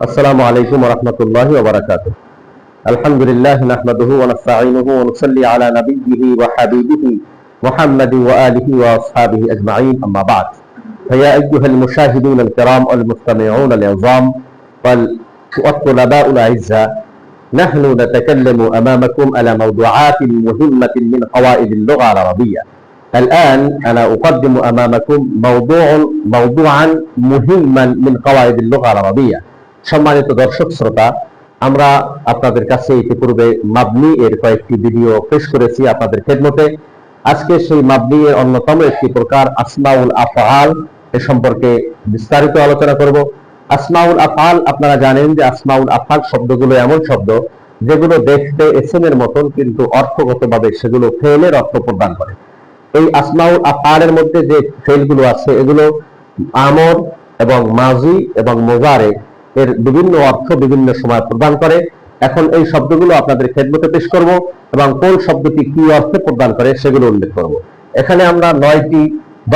السلام عليكم ورحمة الله وبركاته. الحمد لله نحمده ونستعينه ونصلي على نبيه وحبيبه محمد وآله وأصحابه أجمعين. أما بعد فيا أيها المشاهدون الكرام والمستمعون العظام والطلباء الأعزاء نحن نتكلم أمامكم على موضوعات مهمة من قواعد اللغة العربية. الآن أنا أقدم أمامكم موضوع موضوعا مهما من قواعد اللغة العربية. সম্মানিত দর্শক শ্রোতা, আমরা আপনাদের কাছে ইতিপূর্বে মাবনি এর কয়েকটি ভিডিও পেশ করেছি আপনাদের খেদমতে। আজকে সেই মাবনি এর অন্যতম একটি প্রকার আসমাউল আফআল এ সম্পর্কে বিস্তারিত আলোচনা করব। আসমাউল আফআল, আপনারা জানেন যে আসমাউল আফআল শব্দগুলো এমন শব্দ যেগুলো দেখতে এসএম এর মতন কিন্তু অর্থগতভাবে সেগুলো ফেলের অর্থ প্রদান করে। এই আসমাউল আফআলের মধ্যে যে ফেলগুলো আছে, এগুলো আমর এবং মাজি এবং মোজারে এর বিভিন্ন অর্থ বিভিন্ন সময় প্রদান করে। এখন এই শব্দগুলো আপনাদের খেদমতে পেশ করব এবং কোন শব্দটি কি অর্থে প্রদান করে সেগুলো উল্লেখ করব। এখানে আমরা নয়টি,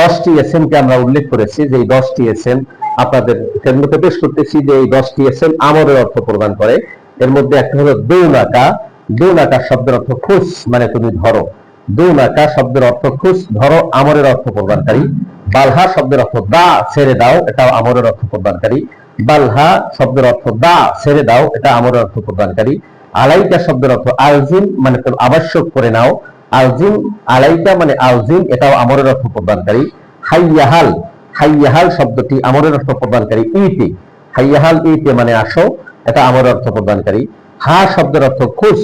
দশটি এসএম কে আমরা উল্লেখ করেছি, যে এই দশটি এসএম আপনাদের খেদমতে পেশ করতেছি যে এই দশটি এসএম আমরের অর্থ প্রদান করে। এর মধ্যে একটা হলো দৌনাকা। দৌনাকা শব্দের অর্থ খুশ মানে তুমি ধরো। দৌনাকা শব্দের অর্থ খুশ, ধরো, আমরের অর্থ প্রদানকারী। বালহা শব্দের অর্থ দা, ছেড়ে দাও, এটাও আমরের অর্থ প্রদানকারী। বালহা শব্দের অর্থ দা, ছেড়ে দাও, এটা আমরের অর্থ প্রদানকারী। আলাইকা শব্দের অর্থ আলজিম মানে আবশ্যক করে নাও। আলজিম আলাইকা মানে আলজিম এটাও আমরের অর্থ প্রদানকারী। হাইয়াহাল হাইয়াহাল শব্দটি আমরের অর্থ প্রদানকারী। ইতি, হাইয়াহাল ইতে মানে আসো, এটা আমরের অর্থ প্রদানকারী। হা শব্দের অর্থ খুশ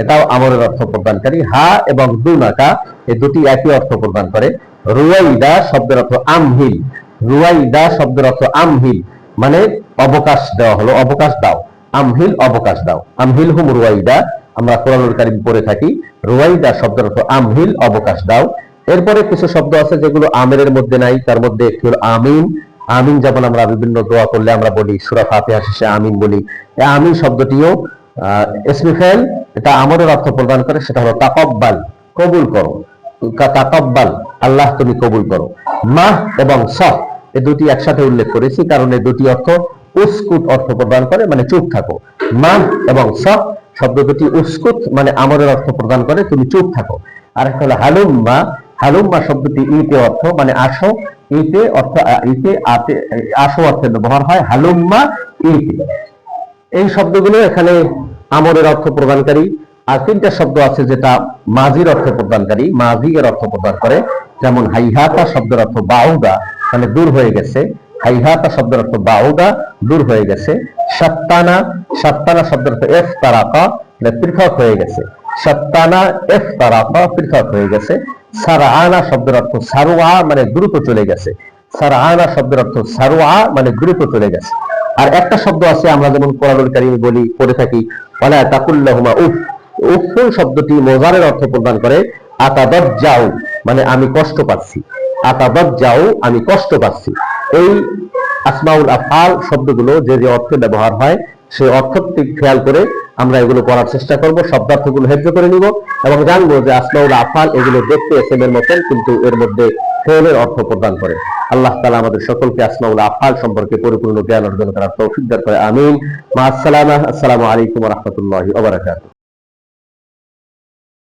এটাও আমরের অর্থ প্রদানকারী, হা এবং দুনাকা এই দুটি একই অর্থ প্রদান করে। রুয়াইদা শব্দের অর্থ আমহিল। রুয়াইদা শব্দের অর্থ আমহিল মানে অবকাশ দেওয়া হলো, অবকাশ দাও। আমহিল, অবকাশ দাও। আমহিল হুম রুয়াইদা, আমরা কোরআনুল কারিম পড়ে থাকি। রুয়াইদা শব্দের অর্থ আমহিল, অবকাশ দাও। এরপরে কিছু শব্দ আছে যেগুলো আমেরের মধ্যে নাই, তার মধ্যে একটি হলো আমিন। আমিন যেমন আমরা বিভিন্ন দোয়া করলে আমরা বলি, সুরা ফাতিহা শেষে আমিন বলি। আমিন শব্দটিও ইসমি ফেল এটা আমরের অর্থ প্রদান করে, সেটা হলো তাকব্বাল, কবুল করো। তাকব্বাল, আল্লাহ তুমি কবুল করো। মাহ এবং সহ, এই দুটি একসাথে উল্লেখ করেছি, কারণ এই দুটি অর্থ উস্কুত অর্থ প্রদান করে মানে চুপ থাকো। মাহ এবং সহ, শব্দ দুটি উস্কুত মানে আমরের অর্থ প্রদান করে, তুমি চুপ থাকো। আর একটা হলো হালুম্মা হালুম্মা শব্দটি ইতে অর্থ মানে আসো, ইতে অর্থ ইতে, আতে, আসো অর্থে ব্যবহার হয়, হালুম্মা ইতে। এই শব্দগুলো এখানে আমরের অর্থ প্রদানকারী, আর তিনটা শব্দ আছে যেটা মাজির অর্থ প্রদানকারী মাজি এর অর্থ প্রদান করে। যেমন হাইহাতা শব্দের অর্থ বাউদা মানে দূর হয়ে গেছে। হাইহাতা শব্দের অর্থ বাউদা, দূর হয়ে গেছে। সত্তানা সত্তানা শব্দের অর্থ এফ তারাকা মানে পৃথক হয়ে গেছে। সত্তানা এফ তারাকা পৃথক হয়ে গেছে। সারাআনা শব্দের অর্থ সারুয়া মানে দ্রুত চলে গেছে। সারাআনা শব্দের অর্থ সারুয়া মানে দ্রুত চলে গেছে। আর একটা শব্দ আছে, আমরা যেমন কোরআনুল কারিমে বলি, পড়ে থাকি, ওয়ালা তাকুল্লাহুমা উফ উফুল শব্দটি মোজারের অর্থ প্রদান করে আতাদত যাও মানে আমি কষ্ট পাচ্ছি আতাদত যাও আমি কষ্ট পাচ্ছি। এই আসমাউল আফাল শব্দগুলো যে যে অর্থে ব্যবহার হয় সেই অর্থটি খেয়াল করে আমরা এগুলো করার চেষ্টা করব, শব্দার্থগুলো হেজ্য করে নিব এবং জানব যে আসমাউল আফাল এগুলো দেখতে এসএম এর মতন, কিন্তু এর মধ্যে ফেলের অর্থ প্রদান করে। আল্লাহ তালা আমাদের সকলকে আসমাউল আফাল সম্পর্কে পরিপূর্ণ জ্ঞান অর্জন করার তৌফিক দান করে। আমিন। মা আসসালামা আসসালামু আলাইকুম রহমতুল্লাহ